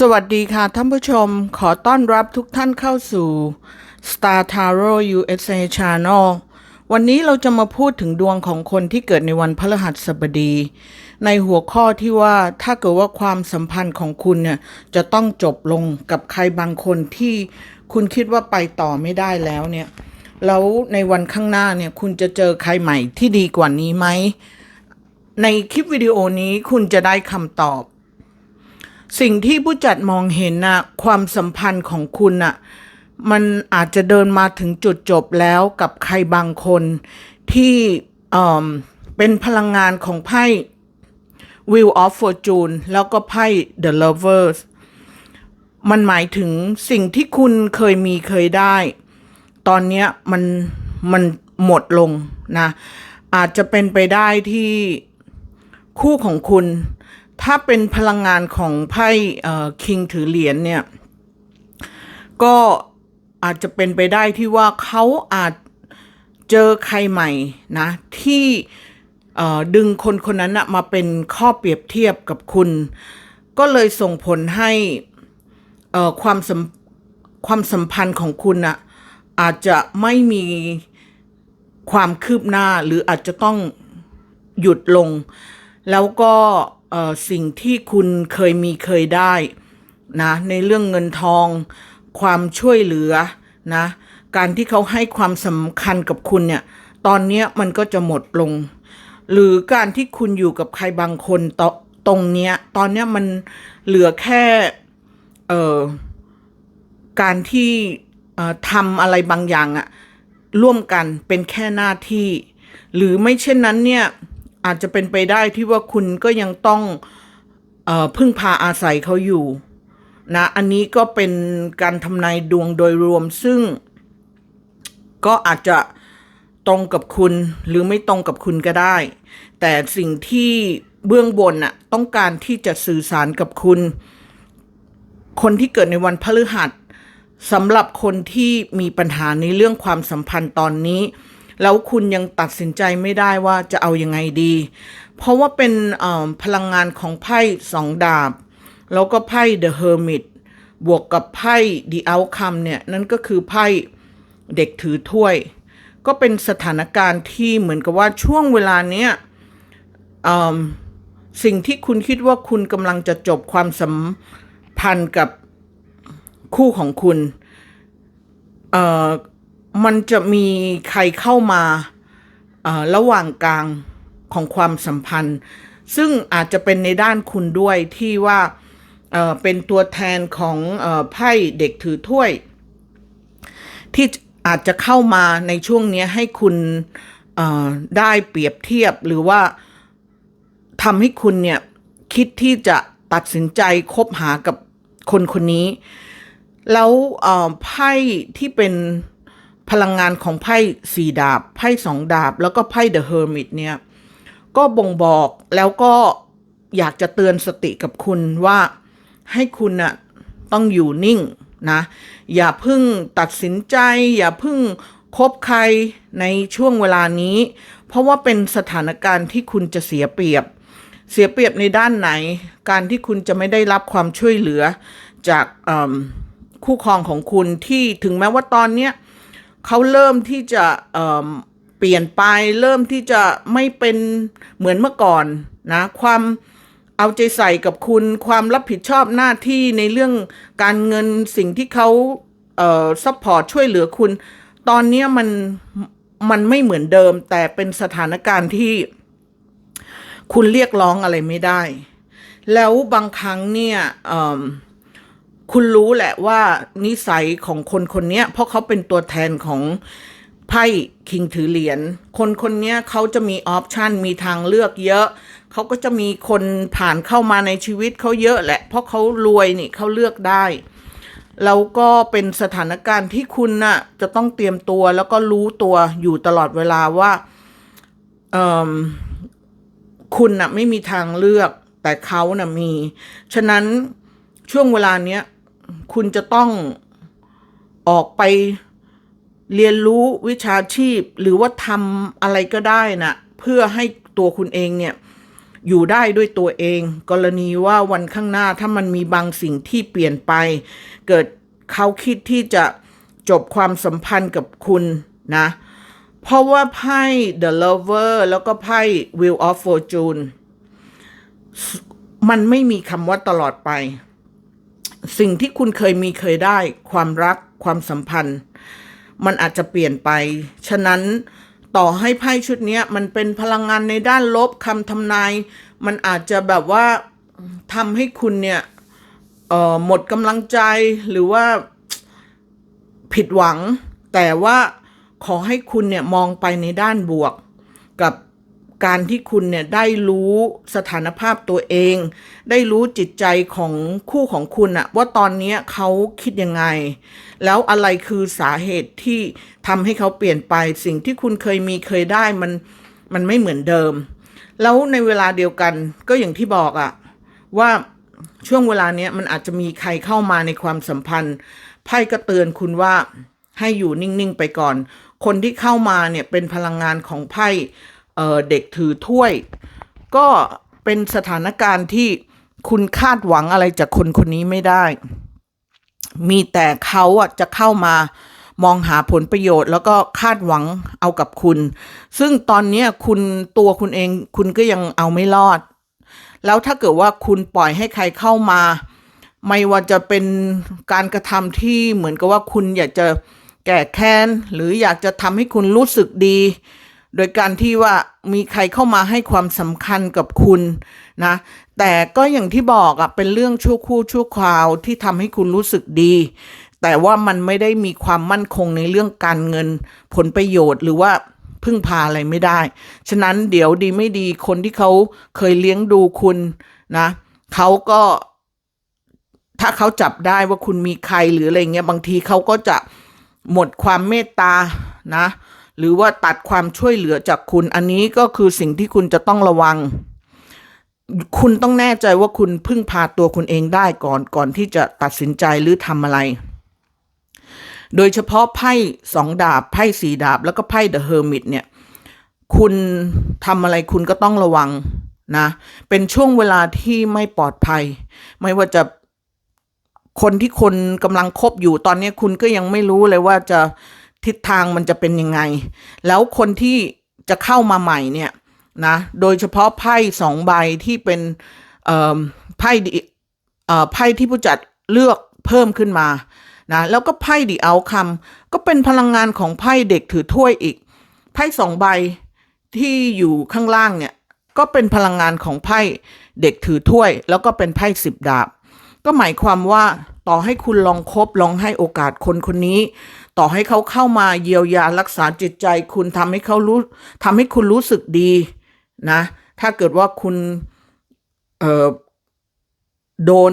สวัสดีค่ะท่านผู้ชมขอต้อนรับทุกท่านเข้าสู่ Star Tarot USA Channel วันนี้เราจะมาพูดถึงดวงของคนที่เกิดในวันพฤหัสบดี ในหัวข้อที่ว่าถ้าเกิดว่าความสัมพันธ์ของคุณเนี่ยจะต้องจบลงกับใครบางคนที่คุณคิดว่าไปต่อไม่ได้แล้วเนี่ยแล้วในวันข้างหน้าเนี่ยคุณจะเจอใครใหม่ที่ดีกว่านี้ไหมในคลิปวิดีโอนี้คุณจะได้คำตอบ สิ่งที่ผู้จัดมองเห็นนะความสัมพันธ์ของคุณน่ะมันอาจจะเดินมาถึงจุดจบแล้วกับใครบางคนที่เอ่อเป็นพลังงานของไพ่ Wheel of Fortune แล้วก็ไพ่ The Lovers มันหมายถึงสิ่งที่คุณเคยมีเคยได้ ตอนนี้มันมันหมดลงนะ อาจจะเป็นไปได้ที่คู่ของคุณ ถ้าเป็นพลังงานของไพ่คิงถือเหรียญเนี่ย ก็อาจจะเป็นไปได้ที่ว่าเขาอาจเจอใครใหม่นะ ที่เอ่อดึงคนคนนั้นนะมาเป็นข้อเปรียบเทียบกับคุณ ก็เลยส่งผลให้เอ่อความสัมความสัมพันธ์ของคุณนะอาจจะไม่มีความคืบหน้าหรืออาจจะต้องหยุดลง แล้วก็สิ่งที่คุณเคยมีเคยได้นะในเรื่องเงินทอง ความช่วยเหลือนะการที่เขาให้ความสำคัญกับคุณเนี่ยตอนนี้มันก็จะหมดลง หรือการที่คุณอยู่กับใครบางคนตตรงเนี้ยตอนเนี้ยมันเหลือแค่เอ่อการที่ทำอะไรบางอย่างอะร่วมกันเป็นแค่หน้าที่ หรือไม่เช่นนั้นเนี่ย อาจจะเป็นไปได้ที่ว่าคุณก็ยังต้องออพึ่งพาอาศัยเขาอยู่นะอันนี้ก็เป็นการทำนายดวงโดยรวมซึ่ง ก็อาจจะตรงกับคุณหรือไม่ตรงกับคุณก็ได้ แต่สิ่งที่เบื้องบนน่ะต้องการที่จะสื่อสารกับคุณ คนที่เกิดในวันพฤหัสสำหรับคนที่มีปัญหาในเรื่องความสัมพันธ์ตอนนี้ แล้วคุณยังตัดสินใจไม่ได้ว่าจะเอายังไงดี เพราะว่าเป็นพลังงานของไพ่สองดาบ แล้วก็ไพ่ The Hermit บวกกับไพ่ The Outcome เนี่ย นั่นก็คือไพ่เด็กถือถ้วย ก็เป็นสถานการณ์ที่เหมือนกับว่าช่วงเวลาเนี้ยสิ่งที่คุณคิดว่าคุณกำลังจะจบความสัมพันธ์กับคู่ของคุณ มันจะมีใครเข้ามาระหว่างกลางของความสัมพันธ์ ซึ่งอาจจะเป็นในด้านคุณด้วยที่ว่าเป็นตัวแทนของอไพ่เด็กถือถ้วย ที่อาจจะเข้ามาในช่วงนี้ให้คุณได้เปรียบเทียบหรือว่าทำให้คุณเนี่ยคิดที่จะตัดสินใจคบหากับคนคนนี้ แล้วไพ่ที่เป็น พลังงานของไพ่สี่ดาบ ไพ่สองดาบ แล้วก็ไพ่เดอะเฮอร์มิตเนี่ยก็บ่งบอกแล้วก็อยากจะเตือนสติกับคุณว่าให้คุณน่ะต้องอยู่นิ่งนะอย่าพึ่งตัดสินใจ อย่าพึ่งคบใครในช่วงเวลานี้ เพราะว่าเป็นสถานการณ์ที่คุณจะเสียเปรียบ เสียเปรียบในด้านไหน การที่คุณจะไม่ได้รับความช่วยเหลือจากคู่ครองของคุณที่ถึงแม้ว่าตอนเนี้ย เขาเริ่มที่จะเเปลี่ยนไป เริ่มที่จะไม่เป็นเหมือนเมื่อก่อนนะความเอาใจใส่กับคุณความรับผิดชอบหน้าที่ในเรื่องการเงินสิ่งที่เขาเอ่อซัพพอร์ตช่วยเหลือคุณ ตอนนี้มันมันไม่เหมือนเดิม แต่เป็นสถานการณ์ที่คุณเรียกร้องอะไรไม่ได้ แล้วบางครั้งเนี่ยเอิ่ม คุณรู้แหละว่านิสัยของคนคนนี้เพราะเขาเป็นตัวแทนของไพ่คิงถือเหรียญคนคนนี้เขาจะมีออปชันมีทางเลือกเยอะ เขาก็จะมีคนผ่านเข้ามาในชีวิตเขาเยอะแหละ เพราะเขารวยนี่เขาเลือกได้ แล้วก็เป็นสถานการณ์ที่คุณน่ะจะต้องเตรียมตัวแล้วก็รู้ตัวอยู่ตลอดเวลาว่าเออคุณน่ะไม่มีทางเลือกแต่เขาน่ะมี ฉะนั้นช่วงเวลาเนี้ย คุณจะต้องออกไปเรียนรู้วิชาชีพ หรือว่าทำอะไรก็ได้นะเพื่อให้ตัวคุณเองเนี่ยอยู่ได้ด้วยตัวเอง กรณีว่าวันข้างหน้าถ้ามันมีบางสิ่งที่เปลี่ยนไป เกิดเขาคิดที่จะจบความสัมพันธ์กับคุณนะ เพราะว่าไพ่ The Lover แล้วก็ไพ่ Wheel of Fortune มันไม่มีคำว่าตลอดไป สิ่งที่คุณเคยมีเคยได้ ความรักความสัมพันธ์ มันอาจจะเปลี่ยนไป ฉะนั้นต่อให้ไพ่ชุดนี้มันเป็นพลังงานในด้านลบคำทำนาย มันอาจจะแบบว่าทำให้คุณเนี่ยหมดกำลังใจหรือว่าผิดหวัง แต่ว่าขอให้คุณเนี่ยมองไปในด้านบวก กับ การที่คุณเนี่ยได้รู้สถานภาพตัวเอง ได้รู้จิตใจของคู่ของคุณอะว่าตอนนี้เขาคิดยังไง แล้วอะไรคือสาเหตุที่ทำให้เขาเปลี่ยนไปสิ่งที่คุณเคยมีเคยได้มันมันไม่เหมือนเดิม แล้วในเวลาเดียวกันก็อย่างที่บอกอะว่าช่วงเวลาเนี้ยมันอาจจะมีใครเข้ามาในความสัมพันธ์ไพ่ก็เตือนคุณว่าให้อยู่นิ่งๆไปก่อน คนที่เข้ามาเนี่ยเป็นพลังงานของไพ่ เเด็กถือถ้วย ก็เป็นสถานการณ์ที่คุณคาดหวังอะไรจากคนคนนี้ไม่ได้ มีแต่เขาอะจะเข้ามามองหาผลประโยชน์ แล้วก็คาดหวังเอากับคุณ ซึ่งตอนนี้คุณตัวคุณเองคุณก็ยังเอาไม่รอด แล้วถ้าเกิดว่าคุณปล่อยให้ใครเข้ามา ไม่ว่าจะเป็นการกระทำที่เหมือนกับว่าคุณอยากจะแก้แค้น หรืออยากจะทำให้คุณรู้สึกดี โดยการที่ว่ามีใครเข้ามาให้ความสำคัญกับคุณนะ แต่ก็อย่างที่บอกอะเป็นเรื่องชั่วคู่ชั่วคราวที่ทำให้คุณรู้สึกดี แต่ว่ามันไม่ได้มีความมั่นคงในเรื่องการเงินผลประโยชน์หรือว่าพึ่งพาอะไรไม่ได้ ฉะนั้นเดี๋ยวดีไม่ดีคนที่เขาเคยเลี้ยงดูคุณนะเขาก็ถ้าเขาจับได้ว่าคุณมีใครหรืออะไรเงี้ยบางทีเขาก็จะหมดความเมตตานะ หรือว่าตัดความช่วยเหลือจากคุณ อันนี้ก็คือสิ่งที่คุณจะต้องระวัง คุณต้องแน่ใจว่าคุณพึ่งพาตัวคุณเองได้ก่อนก่อนที่จะตัดสินใจหรือทำอะไร โดยเฉพาะไพ่สองดาบไพ่สี่ดาบ แล้วก็ไพ่เดอะเฮอร์มิตเนี่ยคุณทำอะไรคุณก็ต้องระวังนะ เป็นช่วงเวลาที่ไม่ปลอดภัย ไม่ว่าจะคนที่คนกำลังคบอยู่ตอนนี้คุณก็ยังไม่รู้เลยว่าจะ ทิศทางมันจะเป็นยังไง แล้วคนที่จะเข้ามาใหม่เนี่ยนะโดยเฉพาะไพ่สองใบที่เป็นไพ่ไพ่ที่ผู้จัดเลือกเพิ่มขึ้นมานะแล้วก็ไพ่ดิเอาคำก็เป็นพลังงานของไพ่เด็กถือถ้วยอีก ไพ่สองใบที่อยู่ข้างล่างเนี่ยก็เป็นพลังงานของไพ่เด็กถือถ้วย แล้วก็เป็นไพ่สิบดาบ ก็หมายความว่าต่อให้คุณลองคบลองให้โอกาสคนคนนี้ ต่อให้เขาเข้ามาเยียวยารักษาจิตใจ คุณทำให้เขารู้ทำให้คุณรู้สึกดีนะ ถ้าเกิดว่าคุณเอ่อโดน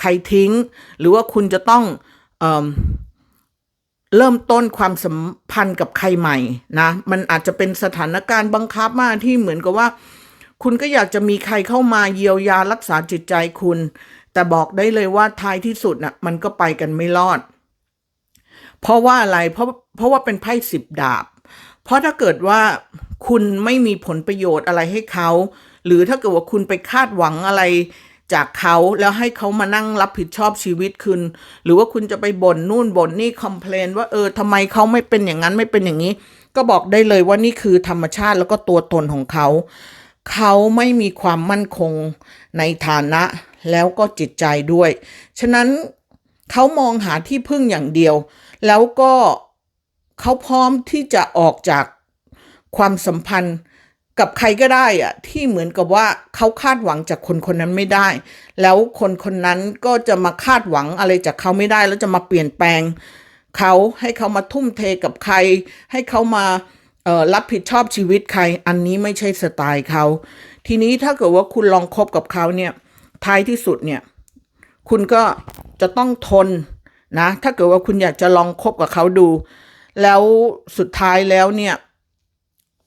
ใครทิ้ง หรือว่าคุณจะต้องเอ่อเริ่มต้นความสัมพันธ์กับใครใหม่นะ มันอาจจะเป็นสถานการณ์บังคับมากที่เหมือนกับว่า คุณก็อยากจะมีใครเข้ามาเยียวยารักษาจิตใจคุณ แต่บอกได้เลยว่าท้ายที่สุดน่ะมันก็ไปกันไม่รอด เพราะว่าอะไรเพราะเพราะว่าเป็นไพ่สิบดาบ เพราะถ้าเกิดว่าคุณไม่มีผลประโยชน์อะไรให้เขา หรือถ้าเกิดว่าคุณไปคาดหวังอะไรจากเขาแล้วให้เขามานั่งรับผิดชอบชีวิตคุณหรือว่าคุณจะไปบ่นนู่นบ่นนี่คอมเพลนว่าเออทำไมเขาไม่เป็นอย่างนั้นไม่เป็นอย่างนี้ ก็บอกได้เลยว่านี่คือธรรมชาติแล้วก็ตัวตนของเขา เขาไม่มีความมั่นคงในฐานะแล้วก็จิตใจด้วย ฉะนั้น เขามองหาที่พึ่งอย่างเดียว แล้วก็เขาพร้อมที่จะออกจากความสัมพันธ์กับใครก็ได้อะที่เหมือนกับว่าเขาคาดหวังจากคนคนนั้นไม่ได้ แล้วคนคนนั้นก็จะมาคาดหวังอะไรจากเขาไม่ได้ แล้วจะมาเปลี่ยนแปลงเขาให้เขามาทุ่มเทกับใคร ให้เขามารับผิดชอบชีวิตใคร อันนี้ไม่ใช่สไตล์เขา ทีนี้ถ้าเกิดว่าคุณลองคบกับเขาเนี่ยท้ายที่สุดเนี่ย คุณก็จะต้องทนนะ ถ้าเกิดว่าคุณอยากจะลองคบกับเขาดู แล้วสุดท้ายแล้วเนี่ย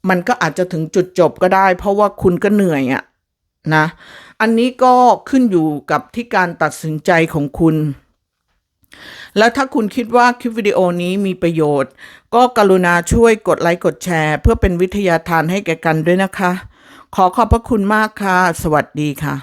มันก็อาจจะถึงจุดจบก็ได้ เพราะว่าคุณก็เหนื่อยอะนะ อันนี้ก็ขึ้นอยู่กับที่การตัดสินใจของคุณ แล้วถ้าคุณคิดว่าคลิปวิดีโอนี้มีประโยชน์ ก็กรุณาช่วยกดไลค์กดแชร์ เพื่อเป็นวิทยาทานให้แก่กันด้วยนะคะ ขอขอบพระคุณมากค่ะ สวัสดีค่ะ